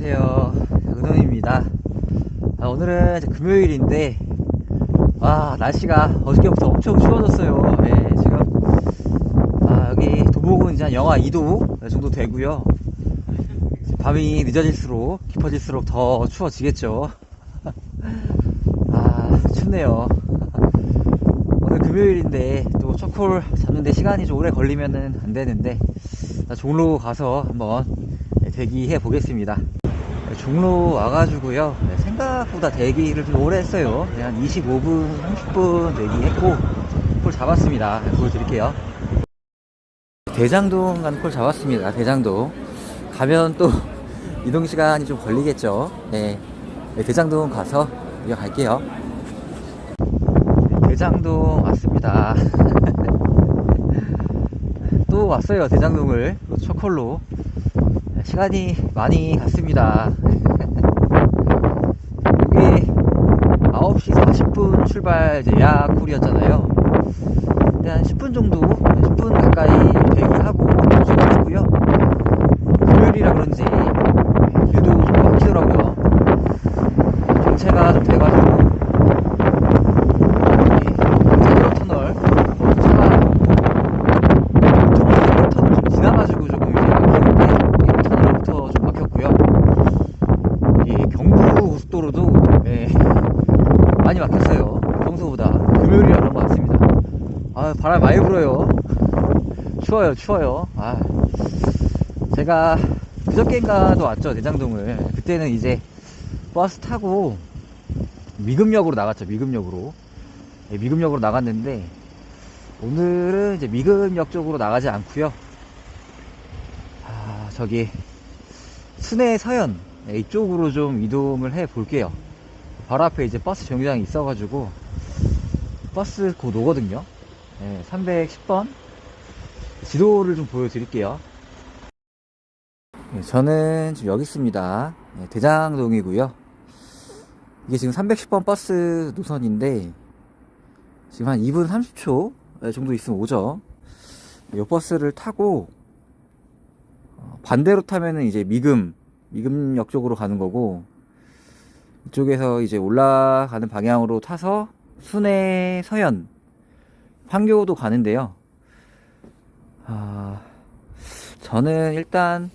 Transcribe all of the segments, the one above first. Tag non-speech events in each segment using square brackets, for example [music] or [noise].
안녕하세요. 은호입니다. 아, 오늘은 금요일인데, 와, 날씨가 어저께부터 엄청 추워졌어요. 예, 지금, 아, 여기 도봉은 이제 한 영하 2도 정도 되고요 밤이 늦어질수록, 깊어질수록 더 추워지겠죠. 아, 춥네요. 오늘 금요일인데, 또 초콜 잡는데 시간이 좀 오래 걸리면은 안 되는데, 나 종로 가서 한번 대기해 보겠습니다. 종로 와가지고요. 네, 생각보다 대기를 좀 오래 했어요. 네, 한 25분, 30분 대기했고, 콜 잡았습니다. 네, 보여드릴게요. 대장동 가는 콜 잡았습니다. 대장동. 가면 또 [laughs] 이동 시간이 좀 걸리겠죠. 네. 네, 대장동 가서 이어갈게요. 대장동 왔습니다. [laughs] 또 왔어요. 대장동을. 초콜로. 시간이 많이 갔습니다. 여기 9시 40분 출발 이제 예약 콜이었잖아요. 근데 한 10분 정도, 10분 가까이 대기하고 도착했고요. 금요일이라 그런지 유도 좀 막히더라고요. 정체가 좀 돼가지고 여기 자유로 터널 차가 터널 좀 지나가지고 조금 이제 막히는데 이 터널부터 좀 막혔고요. 이 경부 고속도로도 예, 많이 막혔어요. 평소보다 금요일이라 그런 것 같습니다. 아 바람 많이 불어요. 추워요, 추워요. 아 제가 그저께인가도 왔죠 대장동을. 그때는 이제 버스 타고 미금역으로 나갔죠. 미금역으로. 예, 미금역으로 나갔는데 오늘은 이제 미금역 쪽으로 나가지 않고요. 아, 저기 순회 서현 예, 이쪽으로 좀 이동을 해 볼게요. 바로 앞에 이제 버스 정류장이 있어가지고 버스 곧 오거든요. 예, 310번 지도를 좀 보여드릴게요. 예, 저는 지금 여기 있습니다. 예, 대장동이고요. 이게 지금 310번 버스 노선인데 지금 한 2분 30초 정도 있으면 오죠. 이 버스를 타고 어, 반대로 타면은 이제 미금 미금역 쪽으로 가는 거고 이쪽에서 이제 올라가는 방향으로 타서 순회 서현 판교도 가는데요. 아, 저는 일단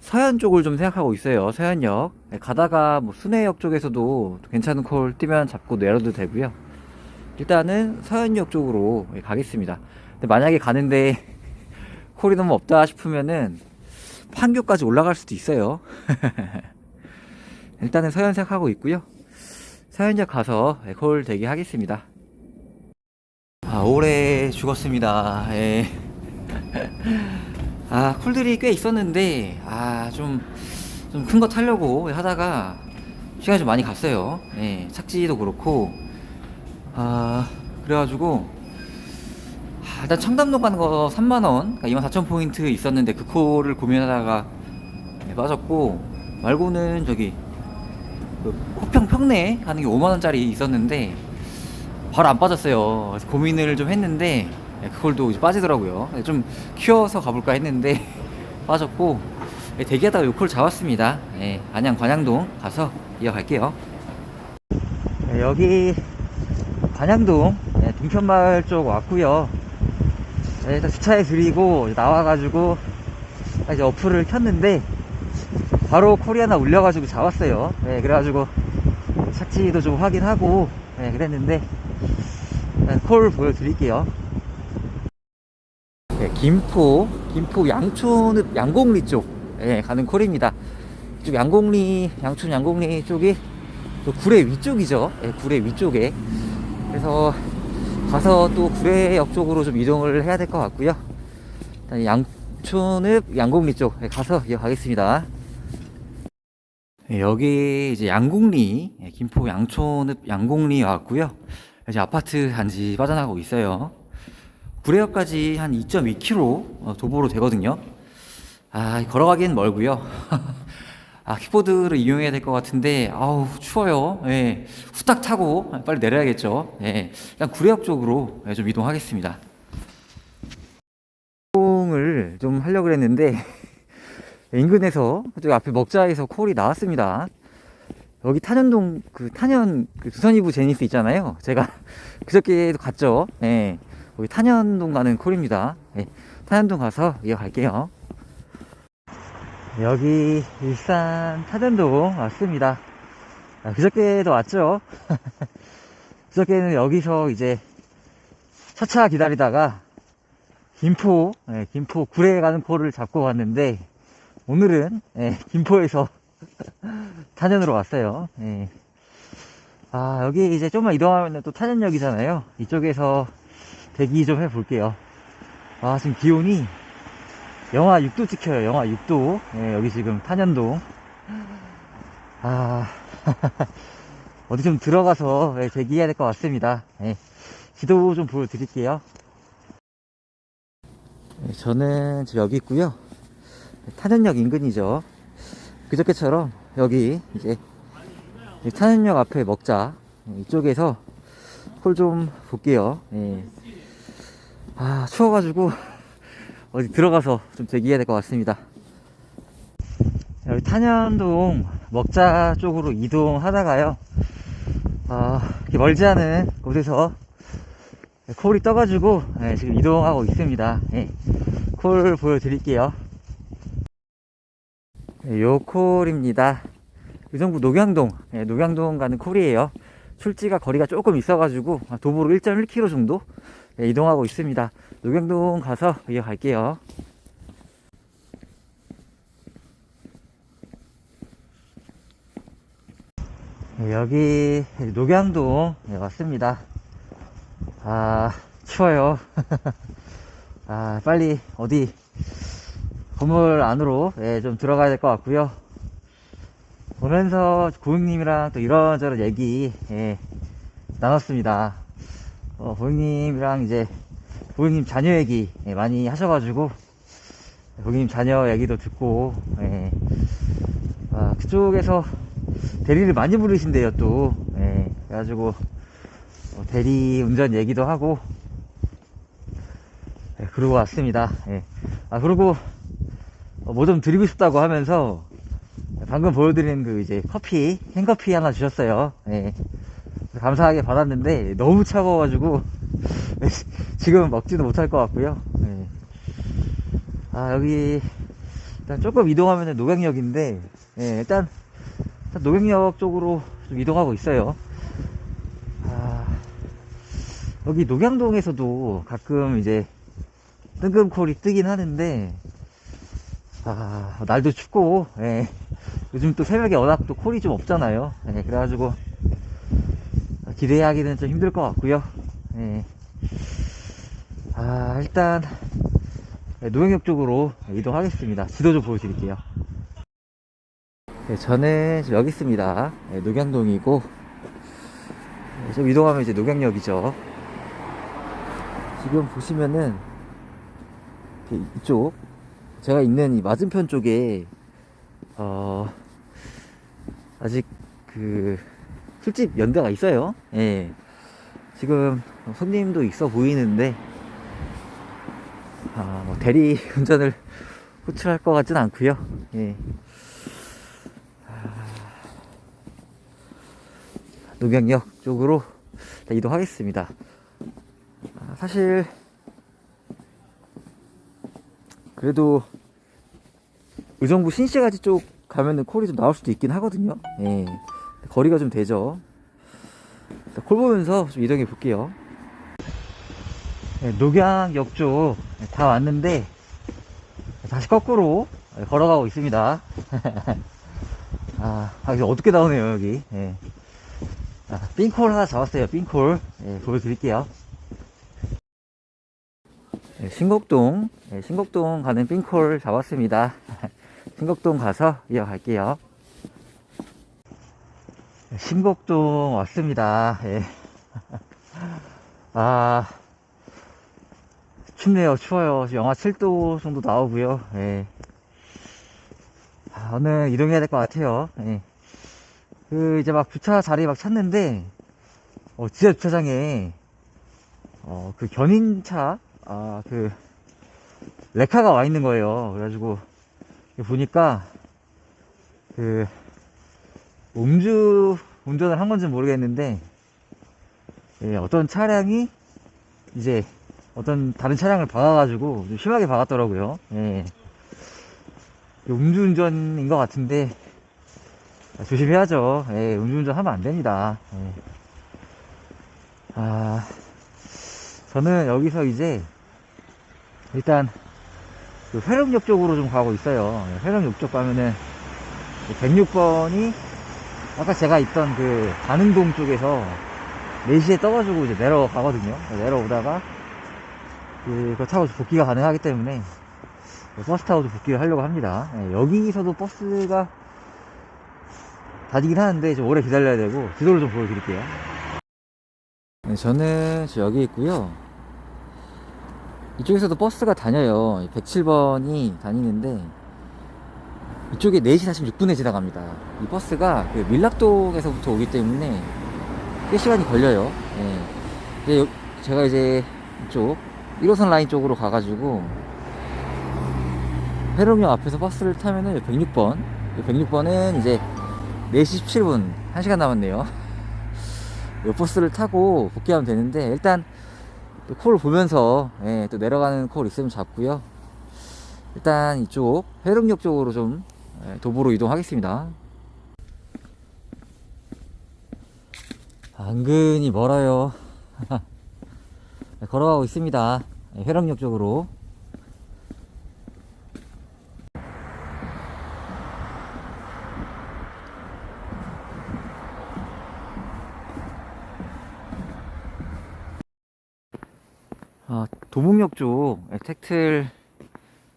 서현 쪽을 좀 생각하고 있어요. 서현역 네, 가다가 뭐 순회역 쪽에서도 괜찮은 콜 뛰면 잡고 내려도 되고요. 일단은 서현역 쪽으로 가겠습니다. 근데 만약에 가는데 [laughs] 콜이 너무 없다 싶으면은 판교까지 올라갈 수도 있어요. [laughs] 일단은 서현 생각하고 있고요. 서현역 가서 콜 대기하겠습니다. 아, 오래 죽었습니다. 예. [laughs] 아, 콜들이 꽤 있었는데, 아, 좀, 좀 큰 거 타려고 하다가 시간이 좀 많이 갔어요. 예, 착지도 그렇고, 아, 그래가지고, 아, 일단 청담동 가는 거 3만 원, 그러니까 24,000포인트 있었는데 그 콜을 고민하다가 네, 빠졌고, 말고는 저기, 그 코평 평내 가는 게 5만 원짜리 있었는데, 바로 안 빠졌어요. 그래서 고민을 좀 했는데, 네, 그걸도 이제 빠지더라고요. 네, 좀 키워서 가볼까 했는데, [laughs] 빠졌고, 네, 대기하다가 요콜 잡았습니다. 예, 안양 관양동 가서 이어갈게요. 네, 여기 관양동 네, 동편마을 쪽 왔고요. 네, 일단 주차해 드리고 나와가지고 이제 어플을 켰는데 바로 하나 울려가지고 잡았어요. 네, 그래가지고 착지도 좀 확인하고 네, 그랬는데 네, 콜 보여드릴게요. 네, 김포 김포 양촌 양곡리 쪽 예, 가는 콜입니다. 이쪽 양곡리 양촌 양곡리 쪽이 또 구례 위쪽이죠. 예, 구례 위쪽에 그래서 가서 또 구례역 쪽으로 좀 이동을 해야 될 것 같고요. 양촌읍 양곡리 쪽 예, 가서 이어가겠습니다. 예, 여기 이제 양곡리 예, 김포 양촌읍 양곡리 왔고요. 이제 아파트 단지 빠져나가고 있어요. 구례역까지 한 2.2km 어, 도보로 되거든요. 아, 걸어가기엔 멀고요. [laughs] 아, 킥보드를 이용해야 될 것 같은데, 아우, 추워요. 예, 후딱 타고 빨리 내려야겠죠. 예, 일단 구례역 쪽으로 예, 좀 이동하겠습니다. 이동을 좀 하려고 했는데, [laughs] 인근에서 저기 앞에 먹자에서 콜이 나왔습니다. 여기 탄현동 그 탄현 그 두선이부 제니스 있잖아요. 제가 [laughs] 그저께도 갔죠. 예. 여기 탄현동 가는 콜입니다. 예. 탄현동 가서 이어갈게요. 여기 일산 탄현동 왔습니다. 아, 그저께도 왔죠. [laughs] 그저께는 여기서 이제 차차 기다리다가 김포, 예, 김포 구례에 가는 콜을 잡고 왔는데 오늘은 예, 김포에서 [laughs] 탄현으로 왔어요. 예. 아 여기 이제 좀만 이동하면 또 탄현역이잖아요. 이쪽에서 대기 좀 해볼게요. 아 지금 기온이 영하 6도 찍혀요. 영하 6도. 예, 여기 지금 탄현동. 아 [laughs] 어디 좀 들어가서 예, 대기해야 될 것 같습니다. 예, 지도 좀 보여드릴게요. 예, 저는 지금 여기 있고요. 탄현역 인근이죠. 그저께처럼 여기 이제 이 탄현역 앞에 먹자 예, 이쪽에서 콜 좀 볼게요. 예. 아 추워가지고 [laughs] 어디 들어가서 좀 대기해야 될 것 같습니다. 여기 탄현동 먹자 쪽으로 이동하다가요. 아, 이렇게 멀지 않은 곳에서 콜이 떠가지고 예, 지금 이동하고 있습니다. 예, 콜 보여드릴게요. 예, 요 콜입니다. 의정부 녹양동, 예, 녹양동 가는 콜이에요. 출지가 거리가 조금 있어가지고 아, 도보로 1.1km 정도 예, 이동하고 있습니다. 녹양동 가서 이어갈게요. 예, 여기 녹양동 예, 왔습니다. 아 추워요. [laughs] 아 빨리 어디 건물 안으로 예, 좀 들어가야 될 것 같고요. 오면서 고객님이랑 또 이런저런 얘기 예, 나눴습니다. 어, 고객님이랑 이제 고객님 자녀 얘기 예, 많이 하셔가지고 고객님 자녀 얘기도 듣고 예, 아, 그쪽에서 대리를 많이 부르신대요 또 예, 그래가지고 어, 대리 운전 얘기도 하고 예, 그러고 왔습니다 예. 아 그리고 뭐 좀 드리고 싶다고 하면서 방금 보여드린 그 이제 커피 캔커피 하나 주셨어요 예. 감사하게 받았는데 너무 차가워가지고 [laughs] 지금 먹지도 못할 것 같고요 예. 아 여기 일단 조금 이동하면 녹양역인데 예, 일단 일단 녹양역 쪽으로 좀 이동하고 있어요. 아, 여기 녹양동에서도 가끔 이제 뜬금콜이 뜨긴 하는데, 아, 날도 춥고, 예. 요즘 또 새벽에 워낙 또 콜이 좀 없잖아요. 예, 그래가지고, 기대하기는 좀 힘들 것 같고요. 예. 아, 일단, 예, 노영역 쪽으로 이동하겠습니다. 지도 좀 보여드릴게요. 네, 저는 여기 있습니다. 네, 녹양동이고, 네, 좀 이동하면 이제 녹양역이죠. 지금 보시면은, 이쪽, 제가 있는 이 맞은편 쪽에, 어, 아직 그, 술집 연대가 있어요. 예. 지금 손님도 있어 보이는데, 아, 뭐 대리 [laughs] 운전을 호출할 것 같진 않고요 예. 녹양역 쪽으로 이동하겠습니다. 아, 사실 그래도 의정부 신시가지 쪽 가면은 콜이 좀 나올 수도 있긴 하거든요. 예. 거리가 좀 되죠. 자, 콜 보면서 좀 이동해 볼게요. 네, 녹양역 쪽다 왔는데 다시 거꾸로 걸어가고 있습니다. [laughs] 아, 아 여기 어떻게 나오네요, 여기. 예. 아, 삥콜 하나 잡았어요, 삥콜 예, 보여드릴게요. 예, 신곡동, 예, 신곡동 가는 삥콜 잡았습니다. [laughs] 신곡동 가서 이어갈게요. 예, 신곡동 왔습니다. 예. 아, 춥네요. 추워요. 영하 7도 정도 나오고요. 예. 아, 오늘 이동해야 될 것 같아요. 예. 그 이제 막 주차 자리 막 찾는데 어 지하 주차장에 어 그 견인차 아 그 레카가 와 있는 거예요. 그래가지고 보니까 그 음주 운전을 한 건지 모르겠는데 예, 어떤 차량이 이제 어떤 다른 차량을 박아가지고 좀 심하게 박았더라고요. 예. 음주운전인 것 같은데 조심해야죠. 예, 음주운전 하면 안 됩니다. 예. 아, 저는 여기서 이제 일단 그 회룡역 쪽으로 좀 가고 있어요. 예, 회룡역 쪽 가면은 106번이 아까 제가 있던 그 가능동 쪽에서 4시에 떠가지고 이제 내려가거든요. 내려오다가 그거 타고 복귀가 가능하기 때문에 버스 타고 좀 복귀를 하려고 합니다. 예, 여기서도 버스가 다니긴 하는데 좀 오래 기다려야 되고 지도를 좀 보여드릴게요. 네, 저는 저 여기 있고요. 이쪽에서도 버스가 다녀요. 107번이 다니는데 이쪽에 4시 46분에 지나갑니다. 이 버스가 그 밀락동에서부터 오기 때문에 꽤 시간이 걸려요. 예. 여- 제가 이제 이쪽 1호선 라인 쪽으로 가가지고 회룡역 앞에서 버스를 타면은 106번 106번은 이제 4시 17분 1시간 남았네요 [laughs] 이 버스를 타고 복귀하면 되는데 일단 또 콜을 보면서 예, 또 내려가는 콜 있으면 잡고요 일단 이쪽 회룡역 쪽으로 좀 예, 도보로 이동하겠습니다. 은근히 멀어요. [laughs] 네, 걸어가고 있습니다. 예, 회룡역 쪽으로. 아, 도목역 쪽 예, 택틀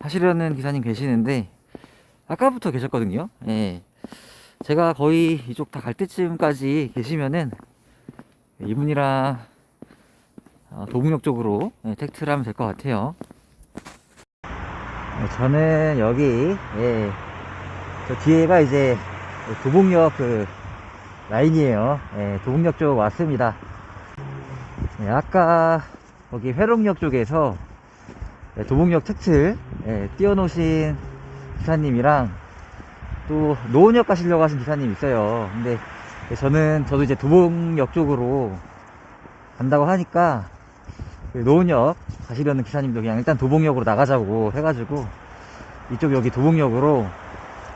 하시려는 기사님 계시는데 아까부터 계셨거든요. 예. 제가 거의 이쪽 다 갈 때쯤까지 계시면은 이분이랑 어, 도목역 쪽으로 예, 택트를 하면 될 것 같아요. 예, 저는 여기 예, 저 뒤에가 이제 도봉역 그 라인이에요. 예, 도봉역 쪽 왔습니다. 예, 아까 거기 회롱역 쪽에서 예, 도봉역 택틀 예, 띄워놓으신 기사님이랑 또 노원역 가시려고 하신 기사님 있어요. 근데 예, 저는 저도 이제 도봉역 쪽으로 간다고 하니까 그 노원역 가시려는 기사님도 그냥 일단 도봉역으로 나가자고 해가지고 이쪽 여기 도봉역으로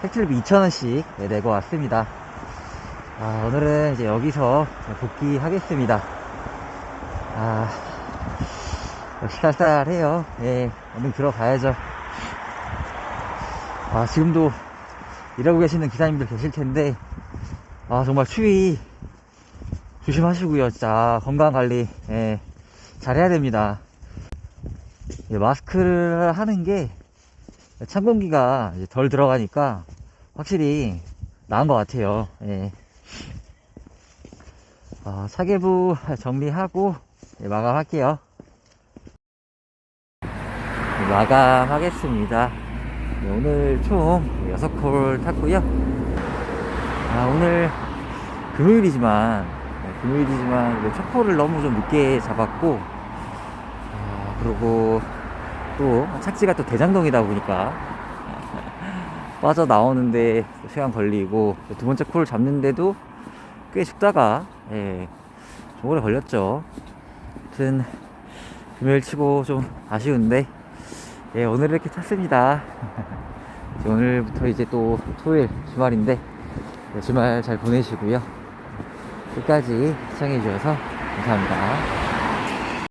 택트리비 2,000원씩 예, 내고 왔습니다. 아, 오늘은 이제 여기서 복귀하겠습니다. 아, 역시 쌀쌀해요. 예, 얼른 들어가야죠. 아, 지금도 일하고 계시는 기사님들 계실 텐데, 아, 정말 추위 조심하시고요. 진짜 건강 관리, 예, 잘해야 됩니다. 예, 마스크를 하는 게 찬 공기가 덜 들어가니까 확실히 나은 것 같아요. 예. 아, 사계부 정리하고 예, 마감할게요. 네, 마감하겠습니다. 네, 오늘 총 6콜 탔고요. 아, 오늘 금요일이지만, 네, 금요일이지만, 첫 콜을 너무 좀 늦게 잡았고, 아, 그리고 또 착지가 또 대장동이다 보니까, [laughs] 빠져나오는데 또 시간 걸리고, 두 번째 콜을 잡는데도 꽤 죽다가, 예, 좀 오래 걸렸죠. 아무튼, 금요일 치고 좀 아쉬운데, 예, 오늘 이렇게 탔습니다. [laughs] 이제 오늘부터 이제 또 토요일 주말인데, 네, 주말 잘 보내시고요. 끝까지 시청해주셔서 감사합니다.